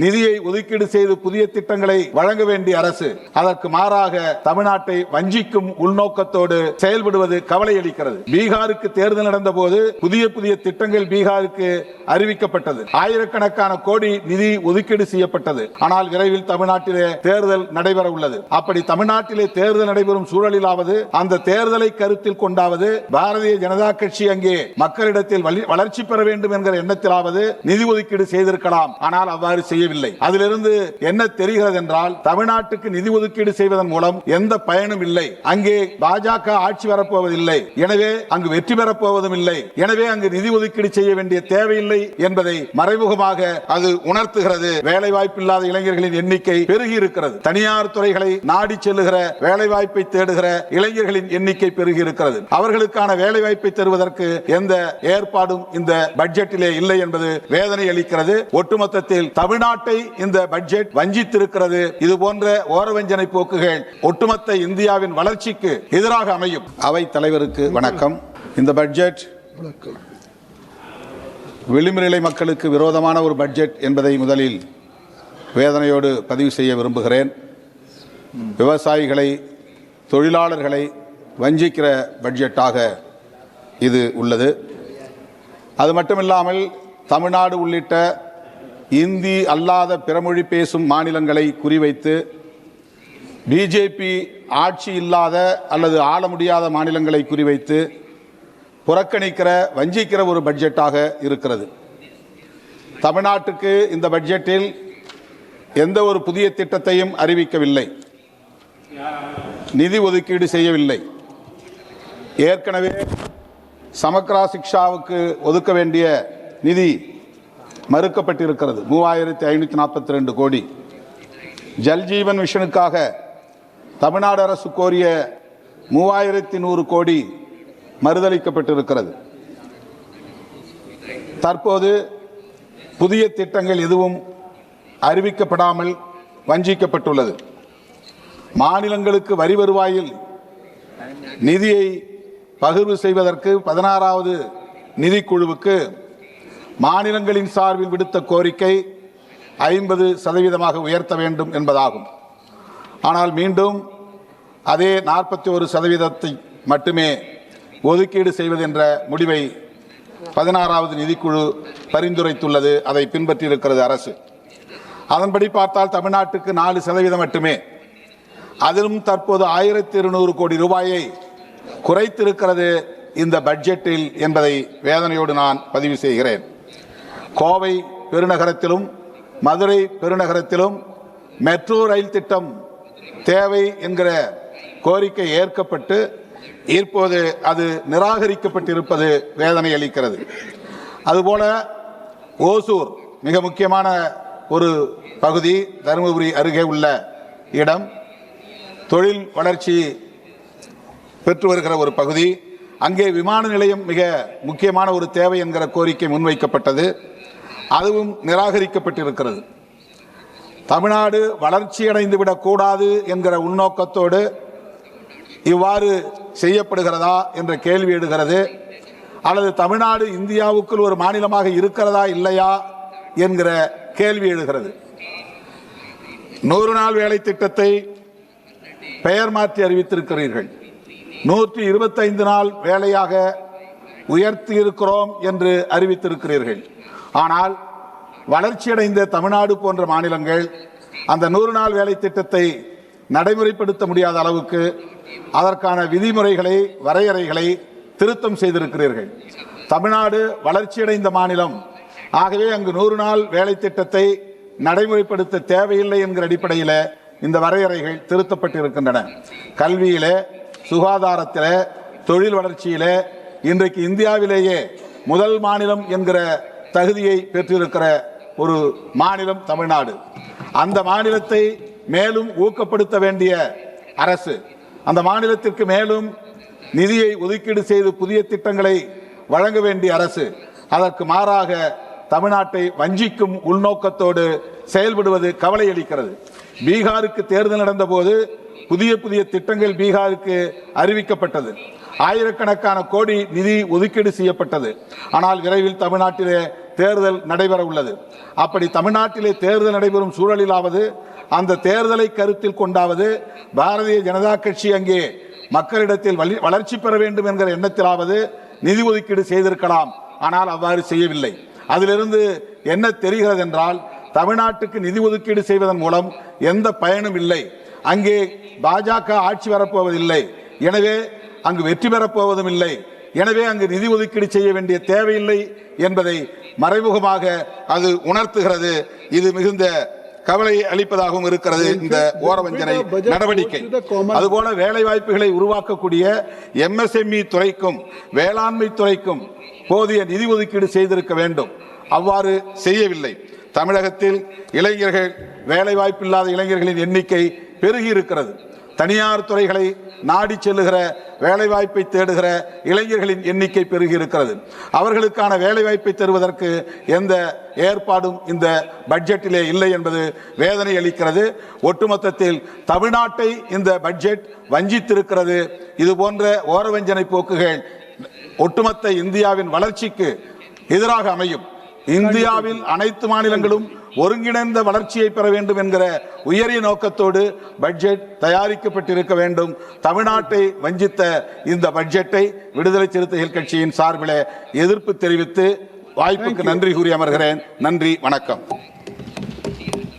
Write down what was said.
நிதியை ஒதுக்கீடு செய்து புதிய திட்டங்களை வழங்க வேண்டிய அரசு அதற்கு மாறாக தமிழ்நாட்டை வஞ்சிக்கும் உள்நோக்கத்தோடு செயல்படுவது கவலை அளிக்கிறது பீகாருக்கு தேர்தல் நடந்த போது புதிய புதிய திட்டங்கள் பீகாருக்கு அறிவிக்கப்பட்டது. ஆயிரக்கணக்கான கோடி நிதி ஒதுக்கீடு செய்யப்பட்டது. ஆனால் விரைவில் தமிழ்நாட்டிலே தேர்தல் நடைபெற உள்ளது. அப்படி தமிழ்நாட்டிலே தேர்தல் நடைபெறும் சூழலிலாவது அந்த தேர்தலை கருத்தில் கொண்டாவது பாரதிய ஜனதா கட்சி அங்கே மக்களிடத்தில் வளர்ச்சி பெற வேண்டும் என்கிற எண்ணத்திலாவது நிதி ஒதுக்கீடு செய்திருக்கலாம். ஆனால் அவ்வாறு செய்யவில்லை அதிலிருந்து என்ன தெரிகிறது என்றால் தமிழ்நாட்டுக்கு நிதி ஒதுக்கீடு செய்வதன் மூலம் எந்த பயனும் இல்லை. அங்கே பாஜக ஆட்சி வரப்போவதில்லை. எனவே அங்கு வெற்றி பெறப்போவதும் இல்லை. எனவே அங்கு நிதி ஒதுக்கீடு செய்ய வேண்டிய தேவையில்லை என்பதை மறைமுகமாக அது உணர்த்துகிறது. வேலை வாய்ப்பில்லாத இளைஞர்களின் எண்ணிக்கை பெருகி இருக்கிறது. தனியார் துறைகளை நாடி செல்லுகிற வேலை வாய்ப்பை தேடுகிற இளைஞர்களின் எண்ணிக்கை பெருகி இருக்கிறது. அவர்களுக்கான வேலை வாய்ப்பை தருவதற்கு எந்த ஏற்பாடும் இந்த பட்ஜெட்டிலே இல்லை என்பது வேதனை அளிக்கிறது. ஒட்டுமொத்தத்தில் தமிழ்நாட்டை இந்த பட்ஜெட் வஞ்சித்திருக்கிறது. இது போன்ற ஓரவஞ்சனை போக்குகள் ஒட்டுமொத்த இந்தியாவின் வளர்ச்சிக்கு எதிராக அமையும். அவை தலைவருக்கு வணக்கம். இந்த பட்ஜெட் விளிம்புநிலை மக்களுக்கு விரோதமான ஒரு பட்ஜெட் என்பதை முதலில் வேதனையோடு பதிவு செய்ய விரும்புகிறேன். விவசாயிகளை தொழிலாளர்களை வஞ்சிக்கிற பட்ஜெட்டாக இது உள்ளது. அது மட்டுமில்லாமல் தமிழ்நாடு உள்ளிட்ட இந்தி அல்லாத பிறமொழி பேசும் மாநிலங்களை குறிவைத்து பிஜேபி ஆட்சி இல்லாத அல்லது ஆள முடியாத மாநிலங்களை குறிவைத்து புறக்கணிக்கிற வஞ்சிக்கிற ஒரு பட்ஜெட்டாக இருக்கிறது. தமிழ்நாட்டுக்கு இந்த பட்ஜெட்டில் எந்த ஒரு புதிய திட்டத்தையும் அறிவிக்கவில்லை. நிதி ஒதுக்கீடு செய்யவில்லை. ஏற்கனவே சமக்ரா சிக்ஷாவுக்கு ஒதுக்க வேண்டிய நிதி மறுக்கப்பட்டிருக்கிறது. மூவாயிரத்தி ஐநூற்றி நாற்பத்தி ரெண்டு கோடி. ஜல்ஜீவன் மிஷனுக்காக தமிழ்நாடு அரசு கோரிய மூவாயிரத்தி நூறு கோடி மறுதளிக்கப்பட்டிருக்கிறது. தற்போது புதிய திட்டங்கள் எதுவும் அறிவிக்கப்படாமல் வஞ்சிக்கப்பட்டுள்ளது. மாநிலங்களுக்கு வரி வருவாயில் நிதியை பகிர்வு செய்வதற்கு பதினாறாவது நிதிக்குழுவுக்கு மாநிலங்களின் சார்பில் விடுத்த கோரிக்கை ஐம்பது சதவீதமாக உயர்த்த வேண்டும் என்பதாகும். ஆனால் மீண்டும் அதே நாற்பத்தி ஒரு சதவீதத்தை மட்டுமே ஒதுக்கீடு செய்வது என்ற முடிவை பதினாறாவது நிதிக்குழு பரிந்துரைத்துள்ளது. அதை பின்பற்றியிருக்கிறது அரசு. அதன்படி பார்த்தால் தமிழ்நாட்டுக்கு நாலு சதவீதம் மட்டுமே. அதிலும் தற்போது ஆயிரத்தி இருநூறு கோடி ரூபாயை குறைத்திருக்கிறது இந்த பட்ஜெட்டில் என்பதை வேதனையோடு நான் பதிவு செய்கிறேன். கோவை பெருநகரத்திலும் மதுரை பெருநகரத்திலும் மெட்ரோ ரயில் திட்டம் தேவை என்கிற கோரிக்கை ஏற்கப்பட்டு இப்போது அது நிராகரிக்கப்பட்டிருப்பது வேதனை அளிக்கிறது. அதுபோல ஓசூர் மிக முக்கியமான ஒரு பகுதி தருமபுரி அருகே உள்ள இடம். தொழில் வளர்ச்சி பெற்று வருகிற ஒரு பகுதி. அங்கே விமான நிலையம் மிக முக்கியமான ஒரு தேவை என்கிற கோரிக்கை முன்வைக்கப்பட்டது. அதுவும் நிராகரிக்கப்பட்டிருக்கிறது. தமிழ்நாடு வளர்ச்சியடைந்து விடக்கூடாது என்கிற உள்நோக்கத்தோடு இவ்வாறு செய்யப்படுகிறதா என்ற கேள்வி எழுகிறது. அல்லது தமிழ்நாடு இந்தியாவுக்குள் ஒரு மாநிலமாக இருக்கிறதா இல்லையா என்கிற கேள்வி எழுகிறது. நூறு நாள் வேலை திட்டத்தை பெயர் மாற்றி அறிவித்திருக்கிறீர்கள். நூற்றி இருபத்தைந்து நாள் வேலையாக உயர்த்தி இருக்கிறோம் என்று அறிவித்திருக்கிறீர்கள். ஆனால் வளர்ச்சியடைந்த தமிழ்நாடு போன்ற மாநிலங்கள் அந்த நூறு நாள் வேலை திட்டத்தை நடைமுறைப்படுத்த முடியாத அளவுக்கு அதற்கான விதிமுறைகளை வரையறைகளை திருத்தம் செய்திருக்கிறீர்கள். தமிழ்நாடு வளர்ச்சியடைந்த மாநிலம். ஆகவே அங்கு நூறு நாள் வேலை திட்டத்தை நடைமுறைப்படுத்த தேவையில்லை என்கிற அடிப்படையில் இந்த வரையறைகள் திருத்தப்பட்டிருக்கின்றன. கல்வியில சுகாதாரத்தில் தொழில் வளர்ச்சியில் இன்றைக்கு இந்தியாவிலேயே முதல் மாநிலம் என்கிற தகுதியை பெற்றிருக்கிற ஒரு மாநிலம் தமிழ்நாடு. அந்த மாநிலத்தை மேலும் ஊக்கப்படுத்த வேண்டிய அரசு அந்த மாநிலத்திற்கு மேலும் நிதியை ஒதுக்கீடு செய்து புதிய திட்டங்களை வழங்க வேண்டிய அரசு அதற்கு மாறாக தமிழ்நாட்டை வஞ்சிக்கும் உள்நோக்கத்தோடு செயல்படுவது கவலை அளிக்கிறது பீகாருக்கு தேர்தல் நடந்தபோது புதிய புதிய திட்டங்கள் பீகாருக்கு அறிவிக்கப்பட்டது. ஆயிரக்கணக்கான கோடி நிதி ஒதுக்கீடு செய்யப்பட்டது. ஆனால் விரைவில் தமிழ்நாட்டிலே தேர்தல் நடைபெற உள்ளது. அப்படி தமிழ்நாட்டிலே தேர்தல் நடைபெறும் சூழலிலாவது அந்த தேர்தலை கருத்தில் கொண்டாவது பாரதிய ஜனதா கட்சி அங்கே மக்களிடத்தில் வளர்ச்சி பெற வேண்டும் என்கிற எண்ணத்திலாவது நிதி ஒதுக்கீடு செய்திருக்கலாம். ஆனால் அவ்வாறு செய்யவில்லை. அதிலிருந்து என்ன தெரிகிறது என்றால் தமிழ்நாட்டுக்கு நிதி ஒதுக்கீடு செய்வதன் மூலம் எந்த பயனும் இல்லை. அங்கே பாஜக ஆட்சி வரப்போவதில்லை. எனவே அங்கு வெற்றி பெறப்போவதும் இல்லை. எனவே அங்கு நிதி ஒதுக்கீடு செய்ய வேண்டிய தேவையில்லை என்பதை மறைமுகமாக அது உணர்த்துகிறது. இது மிகுந்த கவலை அளிப்பதாகவும் இருக்கிறது இந்த ஓரவஞ்சனை நடவடிக்கை. அதுபோல வேலை வாய்ப்புகளை உருவாக்கக்கூடிய எம்எஸ்எம்இ துறைக்கும் வேளாண்மை துறைக்கும் போதிய நிதி ஒதுக்கீடு செய்திருக்க வேண்டும். அவ்வாறு செய்யவில்லை. தமிழகத்தில் இளைஞர்கள் வேலை வாய்ப்பில்லாத இளைஞர்களின் எண்ணிக்கை பெருகி இருக்கிறது. தனியார் துறைகளை நாடி செல்லுகிற வேலைவாய்ப்பை தேடுகிற இளைஞர்களின் எண்ணிக்கை பெருகி இருக்கிறது அவர்களுக்கான வேலைவாய்ப்பை தருவதற்கு எந்த ஏற்பாடும் இந்த பட்ஜெட்டிலே இல்லை என்பது வேதனை அளிக்கிறது. ஒட்டுமொத்தத்தில் தமிழ்நாட்டை இந்த பட்ஜெட் வஞ்சித்திருக்கிறது. இது போன்ற ஓரவஞ்சனை போக்குகள் ஒட்டுமொத்த இந்தியாவின் வளர்ச்சிக்கு எதிராக அமையும். இந்தியாவில் அனைத்து மாநிலங்களும் ஒருங்கிணைந்த வளர்ச்சியை பெற வேண்டும் என்கிற உயரிய நோக்கத்தோடு பட்ஜெட் தயாரிக்கப்பட்டிருக்க வேண்டும். தமிழ்நாட்டை வஞ்சித்த இந்த பட்ஜெட்டை விடுதலை சிறுத்தைகள் கட்சியின் சார்பில் எதிர்ப்பு தெரிவித்து வாய்ப்புக்கு நன்றி கூறி அமர்கிறேன். நன்றி வணக்கம்.